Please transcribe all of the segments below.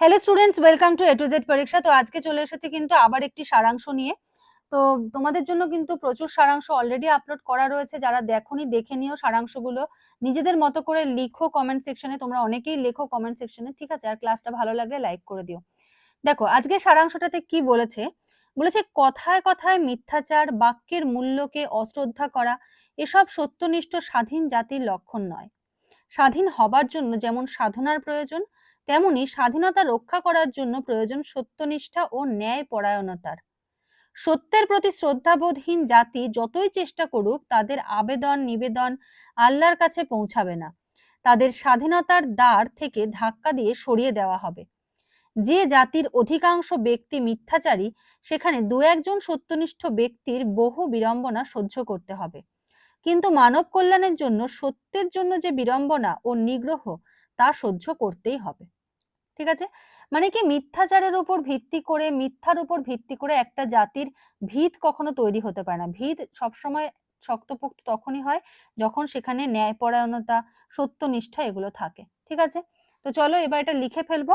Hello students welcome to A to Z পরীক্ষা তো আজকে চলে এসেছে কিন্তু আবার একটি সারাংশ নিয়ে। তো তোমাদের জন্য কিন্তু প্রচুর সারাংশ অলরেডি আপলোড করা রয়েছে। যারা দেখোনি, দেখে নিও সারাংশগুলো। নিজেদের মতো করে লিখো কমেন্ট সেকশনে তোমরা অনেকেই লেখো কমেন্ট সেকশনে ঠিক আছে? আর ক্লাসটা ভালো লাগলে লাইক করে দিও। দেখো, আজকে সারাংশটাতে কি বলেছে? বলেছে, কথায় কথায় মিথ্যাচার, বাক্যের মূল্যকে অশ্রদ্ধা করা, এসব সত্যনিষ্ঠ স্বাধীন জাতির লক্ষণ নয়। স্বাধীন হবার জন্য যেমন সাধনার প্রয়োজন তেমনি স্বাধীনতা রক্ষা করার জন্য প্রয়োজন সত্যনিষ্ঠা ও ন্যায় পরায়ণতার সত্যের প্রতি শ্রদ্ধাবোধহীন জাতি যতই চেষ্টা করুক তাদের আবেদন, নিবেদন আল্লাহর কাছে পৌঁছাবে না। তাদের স্বাধীনতার দ্বার থেকে ধাক্কা দিয়ে সরিয়ে দেওয়া হবে। যে জাতির অধিকাংশ ব্যক্তি মিথ্যাচারী, সেখানে দু একজন সত্যনিষ্ঠ ব্যক্তির বহু বিড়ম্বনা সহ্য করতে হবে। কিন্তু মানব কল্যাণের জন্য সত্যের জন্য যে বিড়ম্বনা ও নিগ্রহ তা সহ্য করতেই হবে। ঠিক আছে? মানে কি মিথ্যাচারের উপর ভিত্তি করে, মিথ্যার উপর ভিত্তি করে একটা জাতির ভিত কখনো তৈরি হতে পারে না। ভিত সবসময় শক্তপোক্ত তখনই হয় যখন সেখানে ন্যায়পরায়ণতা, সত্যনিষ্ঠা এগুলো থাকে। ঠিক আছে? তো চলো এবার এটা লিখে ফেলব।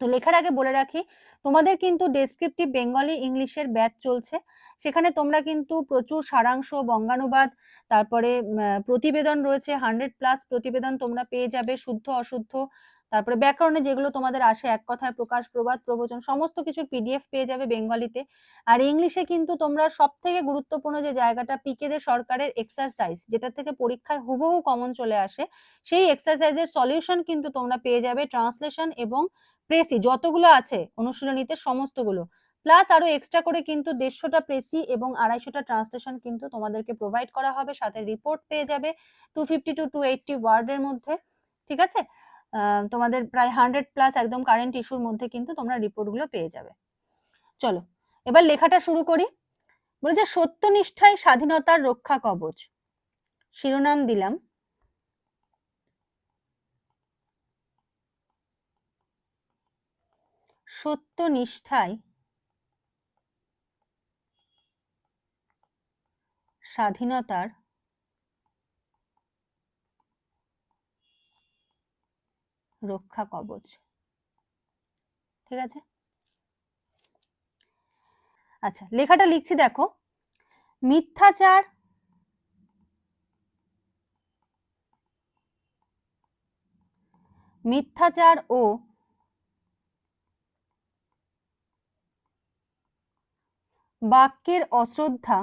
তো লেখার আগে বলে রাখি, তোমাদের কিন্তু ডেসক্রিপটিভ বেঙ্গলি ইংলিশের ব্যাচ চলছে। সেখানে তোমরা কিন্তু প্রচুর সারাংশ, বঙ্গানুবাদ, তারপরে প্রতিবেদন রয়েছে। হান্ড্রেড প্লাস প্রতিবেদন তোমরা পেয়ে যাবে শুদ্ধ, অশুদ্ধ তারপরে ব্যাকরণে যেগুলো তোমাদের আসে, এক কথায় প্রকাশ, প্রবাদ, প্রবচন, সমস্ত কিছুর পিডিএফ পেয়ে যাবে বেঙ্গলিতে। আর ইংলিশে কিন্তু তোমরা সব থেকে গুরুত্বপূর্ণ যে জায়গাটা পিকেদের সরকারের এক্সারসাইজ যেটা থেকে পরীক্ষায় হুবহু কমন চলে আসে, সেই এক্সারসাইজের সলিউশন কিন্তু তোমরা পেয়ে যাবে ট্রান্সলেশন এবং প্রেসি যতগুলো আছে অনুশীলনীতে সমস্তগুলো। প্লাস আরও এক্সট্রা করে কিন্তু দেড়শোটা প্রেসি এবং আড়াইশোটা ট্রান্সলেশন কিন্তু তোমাদেরকে প্রোভাইড করা হবে, সাথে রিপোর্ট পেয়ে যাবে two fifty to two eighty ওয়ার্ডের মধ্যে, ঠিক আছে? তোমাদের প্রায় হান্ড্রেড প্লাস একদম কারেন্ট ইস্যুর মধ্যে কিন্তু তোমরা রিপোর্টগুলো পেয়ে যাবে। চলো, এবার লেখাটা শুরু করি। বলেছে সত্যনিষ্ঠাই স্বাধীনতার রক্ষা কবচ। শিরোনাম দিলাম। সত্যনিষ্ঠায় স্বাধীনতার রক্ষা কবচ। ঠিক আছে? আচ্ছা লেখাটা লিখছি দেখো। মিথ্যাচার মিথ্যাচার ও বাক্যের অশ্রদ্ধা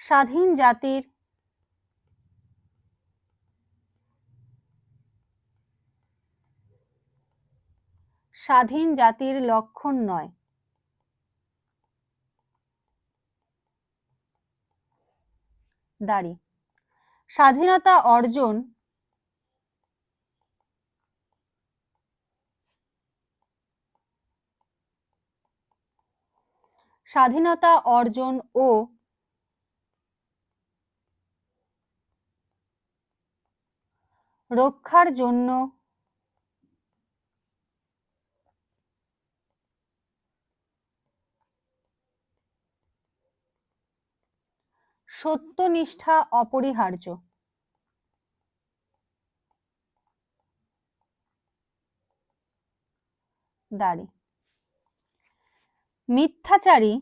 স্বাধীন জাতির স্বাধীন জাতির লক্ষণ নয়। দাঁড়ি। স্বাধীনতা অর্জন স্বাধীনতা অর্জন ও রক্ষার জন্য সত্যনিষ্ঠা অপরিহার্য। দাঁড়ি। মিথ্যাচারী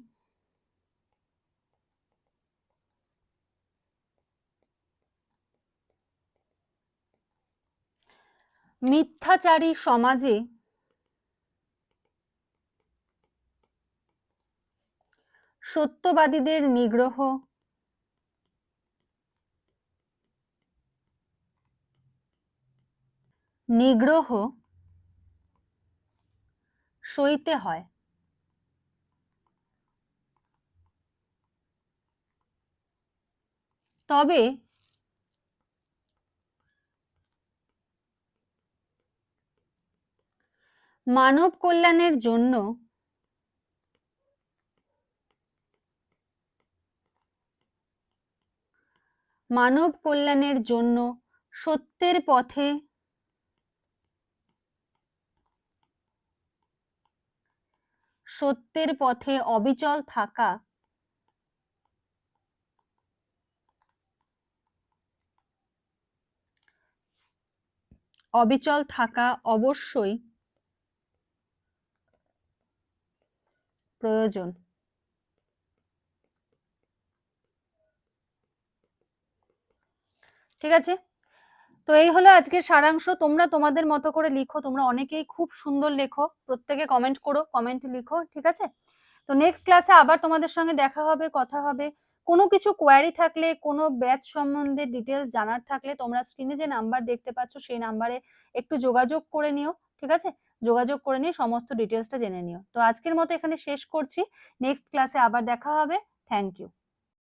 মিথ্যাচারী সমাজে সত্যবাদীদের নিগ্রহ নিগ্রহ সইতে হয়। তবে মানব কল্যাণের জন্য মানব কল্যাণের জন্য সত্যের পথে সত্যের পথে অবিচল থাকা। অবিচল থাকা অবশ্যই প্রয়োজন। ঠিক আছে? তো এই হলো আজকের সারাংশ। তোমরা তোমাদের মতো করে লিখো। তোমরা অনেকেই খুব সুন্দর লেখো। প্রত্যেকে কমেন্ট করো কমেন্ট লিখো, ঠিক আছে? তো নেক্সট ক্লাসে আবার তোমাদের সঙ্গে দেখা হবে, কথা হবে। কোনো কিছু কোয়ারি থাকলে, কোনো ব্যাচ সম্বন্ধে ডিটেলস জানার থাকলে তোমরা স্ক্রিনে যে নাম্বার দেখতে পাচ্ছ, সেই নাম্বারে একটু যোগাযোগ করে নিও, ঠিক আছে? যোগাযোগ করে নিয়ে সমস্ত ডিটেলসটা জেনে নিও। তো আজকের মতো এখানে শেষ করছি। নেক্সট ক্লাসে আবার দেখা হবে। Thank you